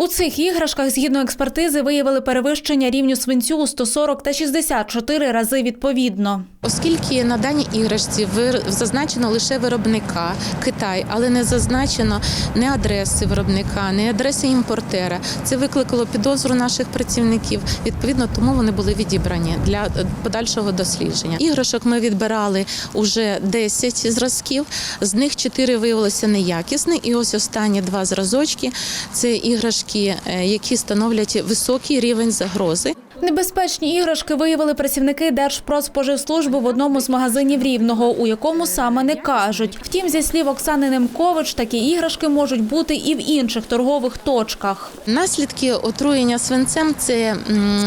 У цих іграшках згідно експертизи виявили перевищення рівню свинцю у 140 та 64 рази відповідно. Оскільки на даній іграшці зазначено лише виробника Китай, але не зазначено ні адреси виробника, ні адреси імпортера. Це викликало підозру наших працівників. Відповідно, тому вони були відібрані для е, подальшого дослідження. Іграшок ми відбирали уже 10 зразків. З них 4 виявилися неякісні. І ось останні два зразочки це іграшки, е, які становлять високий рівень загрози. Небезпечні іграшки виявили працівники Держпродспоживслужби в одному з магазинів Рівного, у якому саме не кажуть. Втім, зі слів Оксани Немкович, такі іграшки можуть бути і в інших торгових точках. Наслідки отруєння свинцем це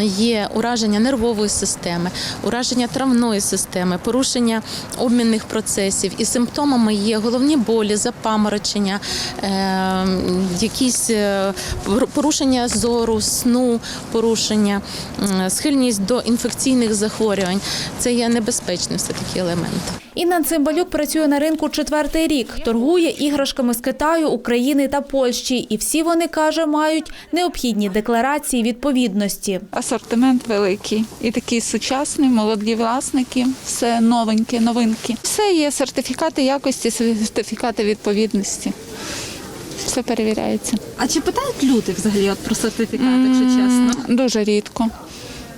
є ураження нервової системи, ураження травної системи, порушення обмінних процесів. І симптомами є головні болі, запаморочення, е, якісь е, порушення зору, сну, порушення, схильність до інфекційних захворювань. Це є небезпечні все такі елементи. Інна Цимбалюк працює на ринку четвертий рік. Торгує іграшками з Китаю, України та Польщі. І всі вони, каже, мають необхідні декларації відповідності. Асортимент великий і такий сучасний, молоді власники, все новеньке, новинки. Все є сертифікати якості, сертифікати відповідності. Все перевіряється. А чи питають люди взагалі от про сертифікат, якщо чесно? Дуже рідко.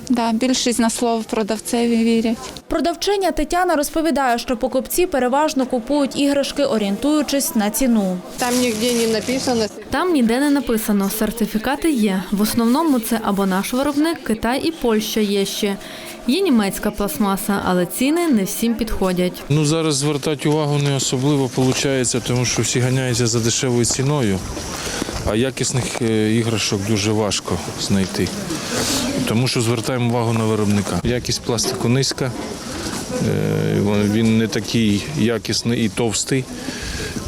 Да, більшість на слово продавцеві вірять. Продавчиня Тетяна розповідає, що покупці переважно купують іграшки, орієнтуючись на ціну. Там нигде не написано. Там ніде не написано, сертифікати є. В основному це або наш виробник, Китай і Польща є ще. Є німецька пластмаса, але ціни не всім підходять. Ну зараз звертати увагу не особливо виходить, тому що всі ганяються за дешевою ціною, а якісних е, іграшок дуже важко знайти. Тому що звертаємо увагу на виробника. Якість пластику низька, е, він- не такий якісний і товстий.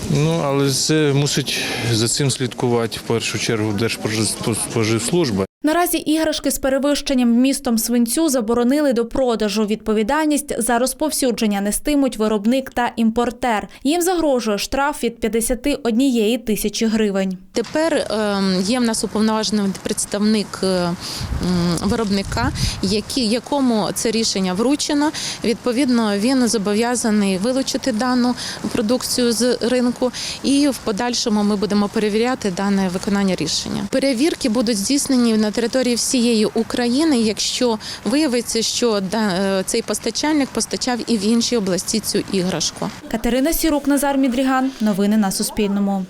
Ну, але це мусить за цим слідкувати в першу чергу Держспоживслужба. Наразі іграшки з перевищенням вмістом свинцю заборонили до продажу. Відповідальність за розповсюдження нестимуть виробник та імпортер. Їм загрожує штраф від 51 тисячі гривень. Тепер ем, є в нас уповноважений представник е, виробника, якому це рішення вручено. Відповідно, він зобов'язаний вилучити дану продукцію з ринку, і в подальшому ми будемо перевіряти дане виконання рішення. Перевірки будуть здійснені на території всієї України, якщо виявиться, що е, цей постачальник постачав і в іншій області цю іграшку. Катерина Сірук, Назар Мідріган. Новини на Суспільному.